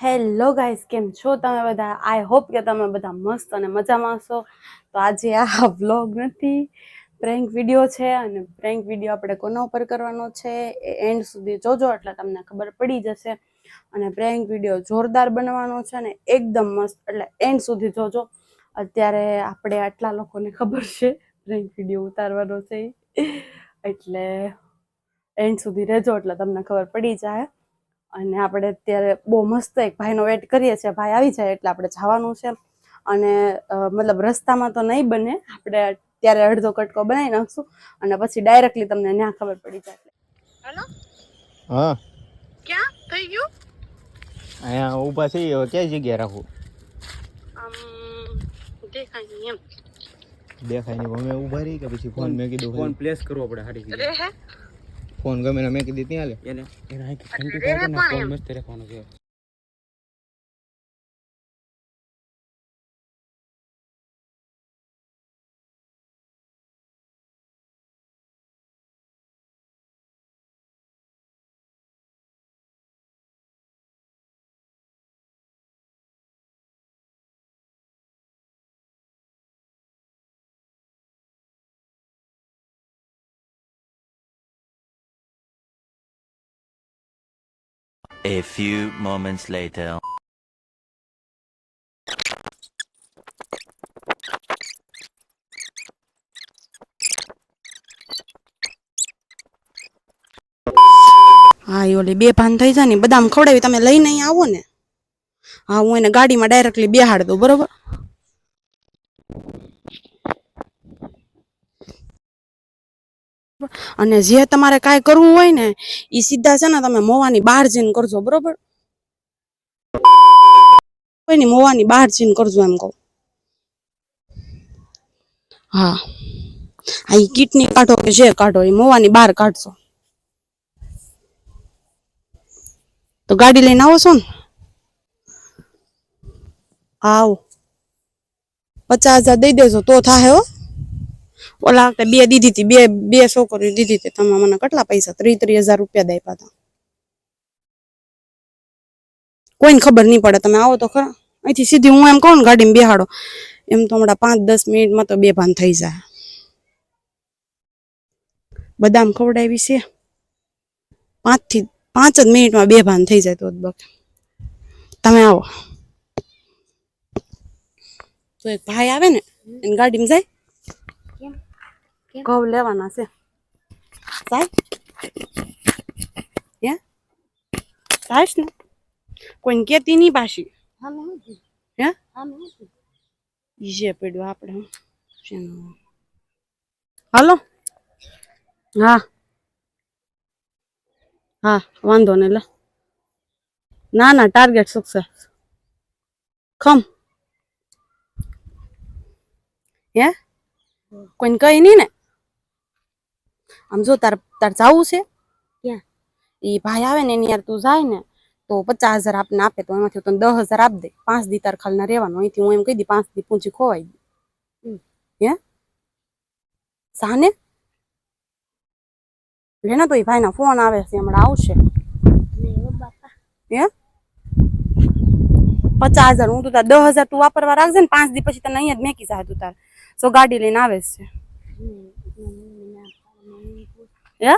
Hello guys કેમ છો તમે બધા? આઈ હોપ કે તમે બધા મસ્ત અને મજામાં હશો. તો આજે આ વ્લોગ નથી, પ્રેન્ક વીડિયો છે અને પ્રેન્ક વીડિયો આપણે કોના ઉપર કરવાનો છે એ એન્ડ સુધી જોજો, એટલે તમને ખબર પડી જશે. અને પ્રેન્ક વીડિયો જોરદાર બનવાનો છે અને એકદમ મસ્ત, એટલે એન્ડ સુધી જોજો. અત્યારે આપણે આટલા લોકોને ખબર છે પ્રેન્ક વીડિયો ઉતારવાનો છે એટલે એન્ડ સુધી રહેજો, એટલે તમને ખબર પડી જાય. અને આપણે અત્યારે બહુ મસ્ત એક ભાઈનો વેટ કરીએ છીએ. ભાઈ આવી જાય એટલે આપણે જવાનું છે. અને મતલબ રસ્તામાં તો નહીં બને. આપણે ત્યારે અડધો કટકો બનાવી નાખશું અને પછી ડાયરેક્ટલી તમને ત્યાં ખબર પડી જાય. હેલો હા. ક્યાં? થઈ ગયું? અહીંયા ઊભા છીએ હવે કઈ જગ્યાએ રાખવું દેખાય નહીં એમ. દેખાય નહીં. અમે ઊભા રહી કે પછી ફોન મેં કીધું ફોન પ્લેસ કરવો પડે હારી રે હે? ફોન ગમે મેં કીધી ત્યાં લે એને ફોન. મસ્ત રાખવાનો છે A few moments later. હા એ ઓલી બે ભાન થઈ જાય ને બદામ ખવડાવી તમે લઈને આવો ને હા, હું એને ગાડીમાં ડાયરેક્ટલી બેહાડ દઉં, બરોબર અને જે તમારે કાંઈ કરવું હોય ને એ સીધા છે ને તમે મોવાની બહાર જઈને કરજો, બરોબર? કોઈ ની મોવાની બહાર જઈને કરજો એમ કહું. હા. હા એ કિટની કાઢો કે જે કાઢો એ મોવાની બહાર કાઢશો. તો ગાડી લઈને આવો છો ને? આવો. પચાસ હજાર દઈ દેજો, તો થાય હો. ઓલા વખતે બે દીધી હતી, બે બે છોકરીઓ દીધી હતી, તમે મને કેટલા પૈસા ત્રીસ ત્રીસ હજાર રૂપિયા દઈ પાતા કોઈને ખબર નહીં પડે, તમે આવો તો ખરા. અહીંથી સીધી હું એમ કહું ને, ગાડીમાં બેહાડો. એમ તો હમણાં પાંચ, દસ મિનિટમાં તો બે ભાન થઈ જાય. બદામ ખવડાવી છે. પાંચથી પાંચ જ મિનિટમાં બે ભાન થઈ જાય તો બક તમે આવો. તો એક ભાઈ આવે ને, એની ગાડીમાં જાય. ઘઉં લેવાના છે સાહેબ હે સાહેબ ને કોઈને કેતી નહીં પાછી હે ઈ જે પડ્યું આપણે? હાલો હા હા વાંધો નહીં લે ના ના ટાર્ગેટ સક્સેસ ખમ હે કોઈને કઈ નહીં ને આમ જો તાર તાર જાવું છે? ક્યાં? ઈ ભાઈ આવે ને એની યાર તું જાય ને તો પચાસ હજાર આપને આપે તો એમાંથી તને દસ હજાર આપ દે. પાંચ દી તાર ખાલી ના રહેવાનું. અહીંથી હું એમ કહી દી પાંચ દી પૂંચી ખોવાઈ દે હે? સાને? લેને તો એ ભાઈના ફોન આવે છે હમણાં આવશે. હે પચાસ હજાર હું તું તાર દસ હજાર તું વાપરવા રાખજે ને પાંચ દી પછી તને અહીંયા જ મેકી જાય તું તાર. સો ગાડી લઈને આવે છે. હે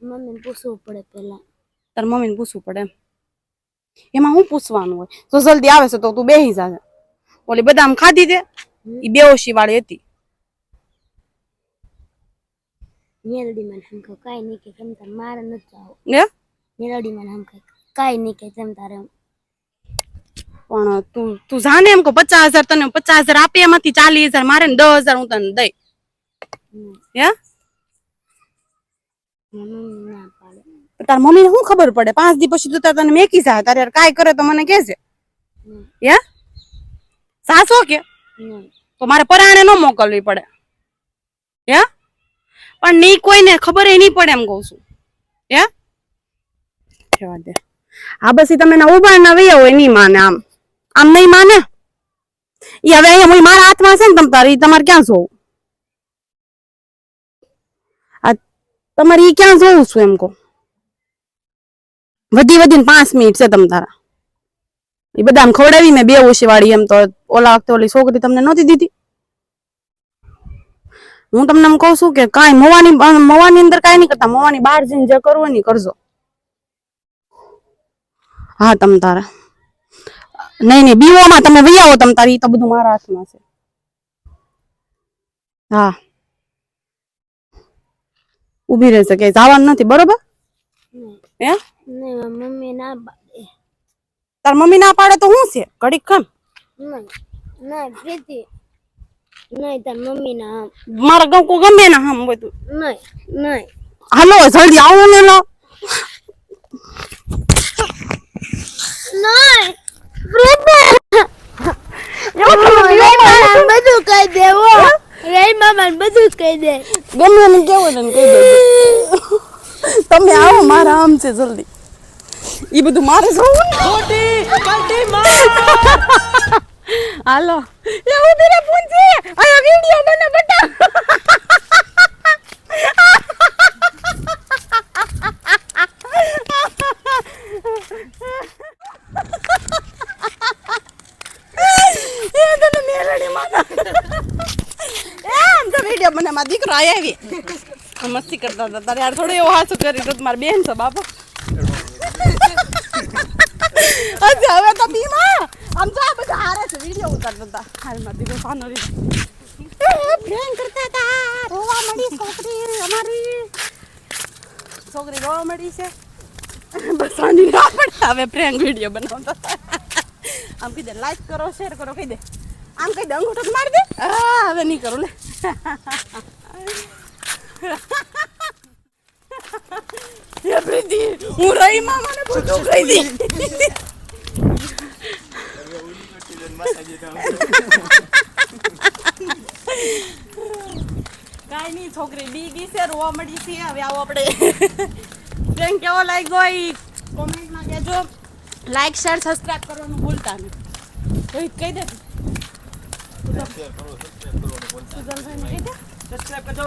મમ્મીને પૂછવું પડે પેલા તાર મમ્મીને પૂછવું પડે એમ. શું પૂછવાનું હોય? તો જલ્દી આવે છે તો તું બેસી જાશે ઓલી બદામ ખાધી તે ઈ બેહોશી વાળી હતી. મેલડી મને હમ કહે કાંઈ નહીં કે કેમ તારે મારે નથી જાવ. હે? મેલડી મને હમ કહે કાંઈ નહીં કે તેમ તારે પણ તું તું જાને એમ કહું પચાસ હજાર તને પચાસ હજાર આપે એમાંથી ચાલીસ હજાર મારે ને દસ હજાર હું તને દઈ. હે? મમ્મી ના તાર મમ્મીને શું ખબર પડે? પાંચ દી પછી તો તાર તને મેકી જાય. તારે કાંઈ કરે તો મને કહેજે. હે સાસો કે? તો મારે પરાણે ન મોકલવી પડે. હે પણ નહીં કોઈને ખબર એ નહીં પડે એમ કહું છું. હે જવા દે. આ બસ તમે ના ઊભા ના વૈયા હોય નહીં માને આમ. આમ નહીં માને? ઈ હવે અહીંયા મારા હાથમાં છે ને તમ તારે તમારે ક્યાં જોવું? તમારે એ ક્યાં જોવું છું એમ કહું? વધી વધીને પાંચ મિનિટ છે તમ તારા. એ બધા ખવડાવી મેં બે ઓછી વાળી એમ તો ઓલા વખતે ઓલી છોકરી તમને નહોતી દીધી? હું તમને એમ કહું છું કે કાંઈ મવાની મવાની અંદર કાંઈ નહીં કરતા, મવાની બહાર જઈને જે કરવું નહીં કરજો. હા તમ તારા. નહીં નહીં, બીવામાં તમે વૈયાવો તમ તારી તો બધું મારા હાથમાં છે. હા. ઊભી રહેશે કે જવાનું નથી બરોબર? હે? મમ્મી ના પાડે. તાર મમ્મી ના પાડે તો શું છે? ઘડીક કેમ નહીં નહીં પ્રીતિ. નહીં તાર મમ્મી ના આમ મારા ગામ ગમે ને હમ બધું. નહીં નહીં. હાલો જલ્દી આવો ને લો. નહીં. બધું કહી દે હો. રે મામા બધું કહી દે. ગમે ને કેવું છે કહી દેજો તમે આવો મારા આમ છે જલ્દી. ઈ બધું મારે જોવું ને. હાલો. એ ઊભી રે પૂંજી? આ વિડિયો મને બતા માં દીકરો આવી મસ્તી કરતા હતા. તારે યાર થોડો એવો હાસું કરી તો મારી બેન છે બાપા. અચ્છા હવે તો બીમા આમ તો આ બધા હારે છે, વીડિયો ઉતારતા હતા. હાલમાં દીકરો સાનો પ્રેમ કરતા હતા. રોવા મળી છોકરી, અમારી. છોકરી રોવા મળી છે. બસ આની ના પડતા હવે પ્રેમ વીડિયો બનાવતા આમ કહી દે લાઈક કરો શેર કરો, કહી દે. આમ કહી દે, અંગૂઠો મારી દે. હા, હવે નહીં કરું લે. હે પ્રીતિ હું રહી માં મને બધું કહી દી કાંઈ નહીં છોકરી બી ગઈ છે રોવા મળી છે હવે આવો આપણે પ્રેમ કેવો લાગ્યો એ કોમેન્ટમાં કહેજો લાઈક શેર સબસ્ક્રાઇબ કરવાનું ભૂલતા નહીં રોહિત કહી દે સુજલભાઈને કહી દે સબસ્ક્રાઇબ કરજો.